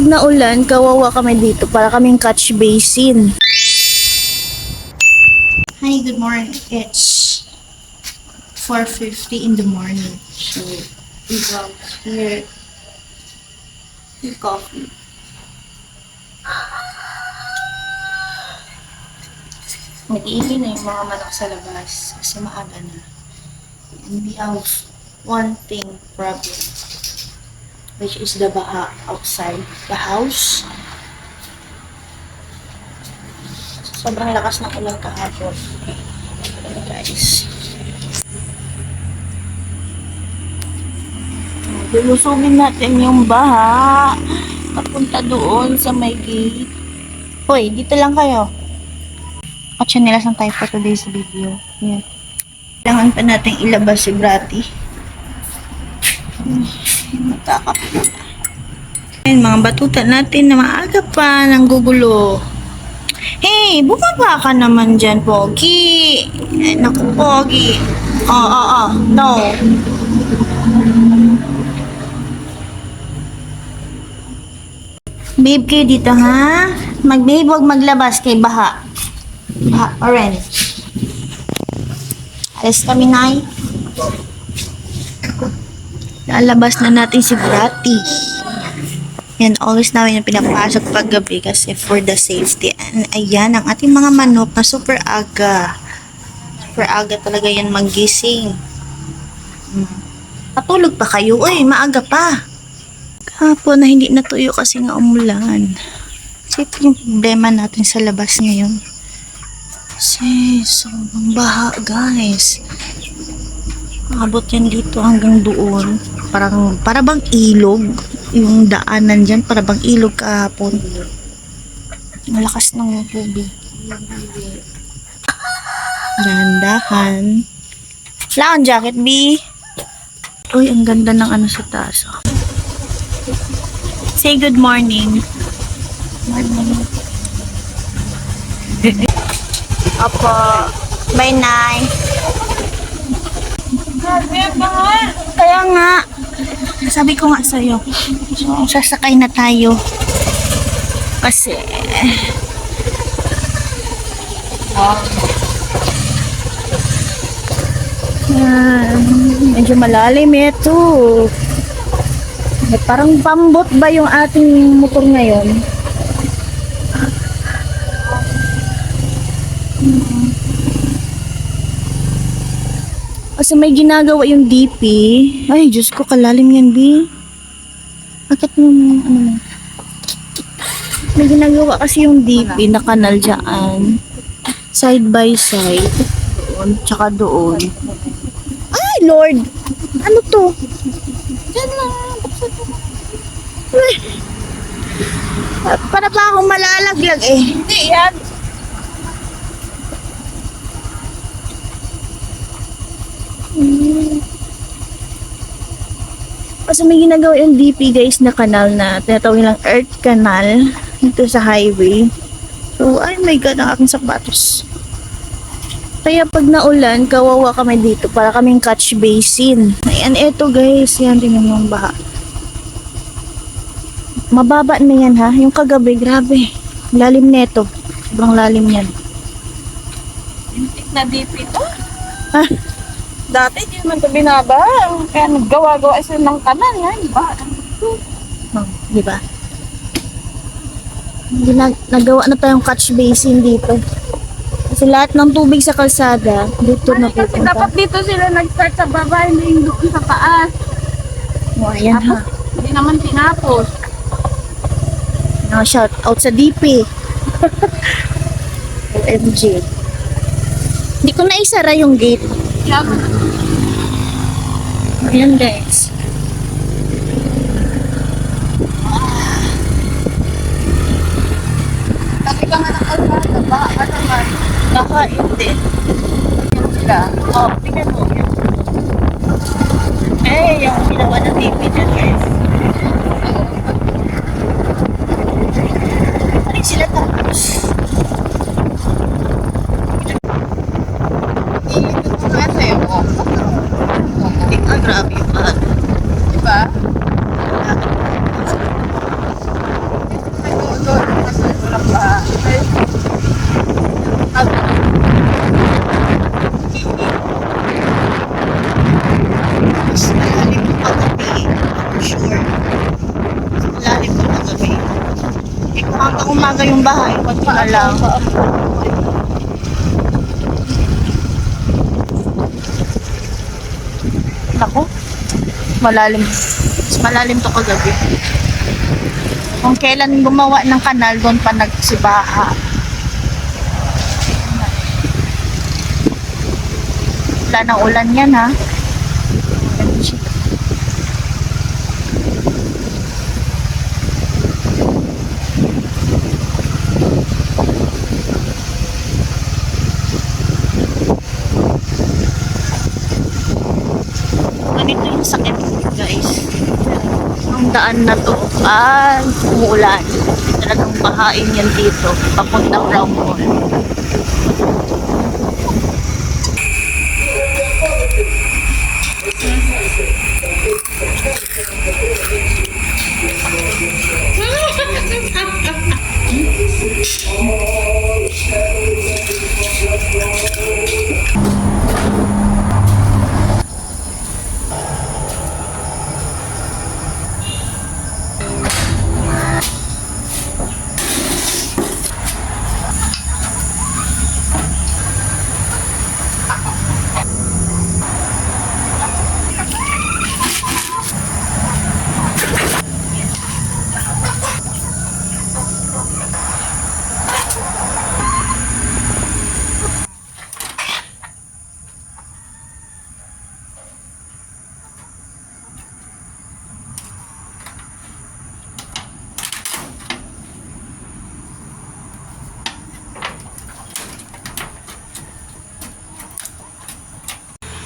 pag naulan, kawawa kami dito para kaming catch basin. Hi, good morning. It's 4.50 in the morning. So, we go here. Yung coffee. Nag-iingay na yung mga manok sa labas kasi maaga na. And we have one thing problem which is the baha outside the house. Sobrang lakas ng ulan kahapon. Guys. Lulusugin natin yung baha. Papunta doon sa may gate. Hoy, dito lang kayo. At chinelas lang tayo for today's video. Yan. Kailangan pa natin ilabas si Brati. Magkakapit. Ayun, mga batuta natin na maaga pa ng gugulo. Hey, bumaba ka naman dyan, Pogi. Ay, naku, Pogi. Oo, oo, oo. No. Babe kayo dito, ha? Mag-babe, maglabas kay Baha. Baha, orange. Alis kami, Nay. Lalabas na natin si Brati. Yan, always namin yung pinapasok pag gabi kasi for the safety. And ayan, ang ating mga manok na super aga. Super aga talaga yan magising. Hmm. Patulog pa kayo, uy, maaga pa. Kahapon na hindi natuyo kasi nga umulan. So, ito yung problema natin sa labas ngayon. Kasi, sobrang baha, guys. Abot yan dito hanggang doon. Parang, para bang ilog. Yung daanan dyan, para bang ilog kahapon. Malakas ng tubig. Dahan-dahan. Wala kang jacket, B. Uy, ang ganda ng ano sa taas. oh. Say good morning. Morning. Opo. Bye, Nay. Kaya nga. Sabi ko nga sa'yo. So, sasakay na tayo. Kasi... Yan. Medyo malalim ito. Eh, Parang pambot ba yung ating motor ngayon? Kasi may ginagawa yung DP. Ay, Diyos ko, kalalim yan, B. Bakit yung, ano mo? May ginagawa kasi yung DP na kanal dyan. Side by side. Doon, tsaka doon. Ay, Lord! Ano to? Diyan lang. Para pa akong malalaglag eh. Hindi yan. Kasi may ginagawa yung DP guys na kanal na tinatawag nilang earth canal dito sa highway. So, ay my god, ang aking sapatos. Kaya pag naulan, kawawa kami dito para kaming catch basin. Ayan, eto guys. Yan, tingnan mo ang baha. Mababa na yan ha. Yung kagabi, grabe. Lalim neto. Sobrang lalim yan. Lintik na deep ito. Ha? Dati di naman ito binaba. Kaya naggawa-gawa sila ng kanal. Yan, ba? Oh, di ba? Ginag nagawa na tayong catch basin dito. Kasi lahat ng tubig sa kalsada, dito na Kasi pupunta. dapat dito sila nag-start sa baba, hindi yung doon sa taas. Oh, ayan ha. Hindi naman tinapos. No, shout out sa DP. OMG. Hindi ko na isara yung gate. Kaya Ayan guys. Kasi ka nga ng kalsada, ba? Ano naman? Nakain din. Yan sila. Oh, tingnan mo. Eh, yung ginawa ng DP dyan guys. Ano sila tapos? Ito nga sa'yo. Oh. Ah, grabe yung bahan. Diba? Yung bahay, wag ko na lang. Ako, malalim. Malalim to kagabi. Kung kailan gumawa ng kanal, doon pa nagsibaha. Wala ng ulan yan ha. Daan na to ay umuulan. Talagang bahain yan dito. Papuntang Round Mall.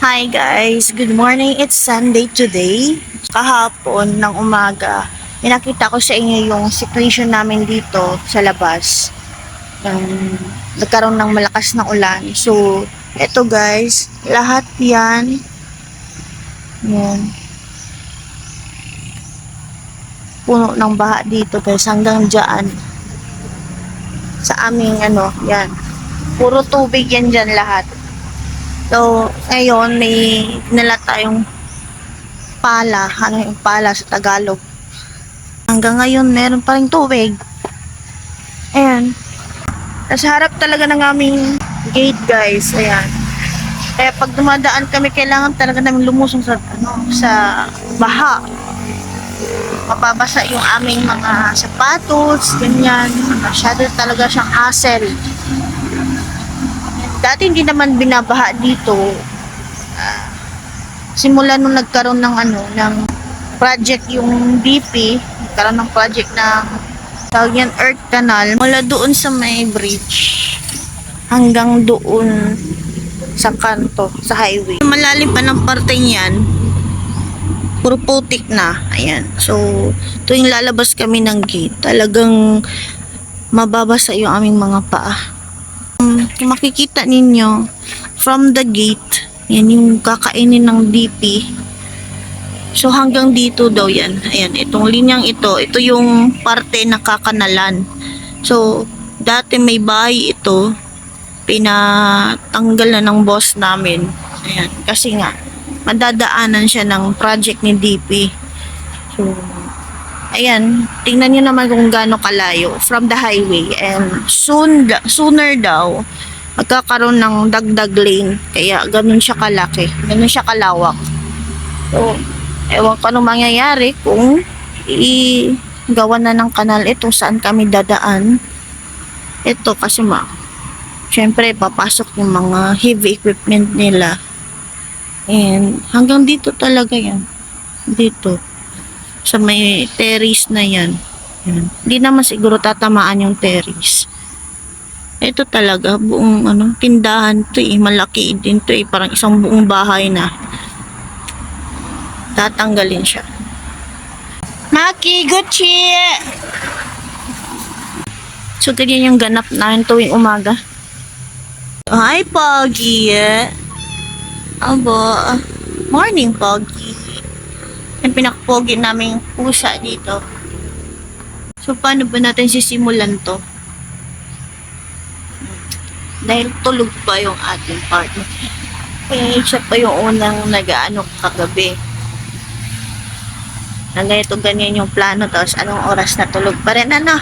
Hi guys, good morning. It's Sunday today. Kahapon ng umaga, pinakita ko sa inyo yung situation namin dito sa labas. Um, nagkaroon ng malakas na ulan. So, eto guys, lahat yan. Yan. Puno ng baha dito guys, hanggang dyan. Sa aming ano, yan. Puro tubig yan dyan lahat. So, ngayon may nala tayong pala. Ano yung pala sa Tagalog? Hanggang ngayon, meron pa rin tubig. Ayan. Nasa harap talaga ng aming gate, guys. Ayan. Kaya pag dumadaan kami, kailangan talaga namin lumusong sa, ano, sa baha. Mababasa yung aming mga sapatos, ganyan. Masyado talaga siyang hassle dati hindi naman binabaha dito. Simula nung nagkaroon ng ano, ng project yung DP, nagkaroon ng project na tawag Earth Canal, mula doon sa may bridge hanggang doon sa kanto, sa highway. Malalim pa ng parte niyan, puro putik na. Ayan. So, tuwing lalabas kami ng gate, talagang mababasa yung aming mga paa. Um, makikita ninyo from the gate yan yung kakainin ng DP so hanggang dito daw yan. Ayan itong linyang ito. Ito yung parte na kakanalan. So dati may bahay ito. Pinatanggal na ng boss namin. Ayan kasi nga madadaanan siya ng project ni DP so ayan, tingnan nyo naman kung gaano kalayo from the highway. And soon, sooner daw magkakaroon ng dagdag lane. Kaya ganun siya kalaki. Ganun siya kalawak. So ewan ko anong mangyayari kung i-gawa na ng kanal ito saan kami dadaan. Ito kasi ma syempre papasok yung mga heavy equipment nila. And hanggang dito talaga yan. Dito. Sa may terrace na yan. yan. Hindi naman siguro tatamaan yung terrace. Ito talaga, buong ano, tindahan to eh. Malaki din to eh. Parang isang buong bahay na. Tatanggalin siya. Maki, Gucci! So, ganyan yung ganap namin tuwing umaga. Hi, Poggy! Abo, morning, Poggy yung pinakpogi naming pusa dito. So, paano ba natin sisimulan to? Dahil tulog pa yung ating partner. Kaya siya pa yung unang nag-ano kagabi. Na ganito ganyan yung plano tapos anong oras na tulog pa rin ano?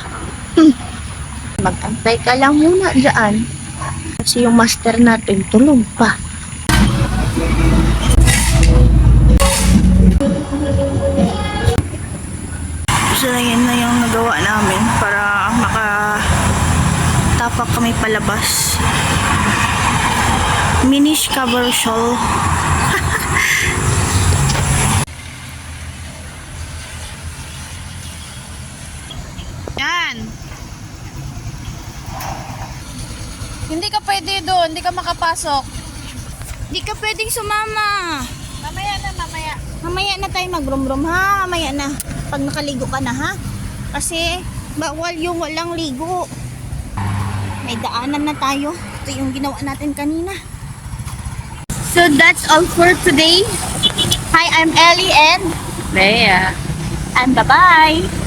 Hmm. Mag-antay ka lang muna dyan. Kasi yung master natin tulog pa. So, yan na yung nagawa namin para maka tapak kami palabas. Minish cover shawl. Yan. Hindi ka pwede doon, hindi ka makapasok. Di ka pwedeng sumama. Mamaya na, mamaya. Mamaya na tayo magrum-rum ha. Mamaya na. Pag nakaligo ka na ha. Kasi bawal yung walang ligo. May daanan na tayo. Ito yung ginawa natin kanina. So that's all for today. Hi, I'm Ellie and Bea. and bye-bye.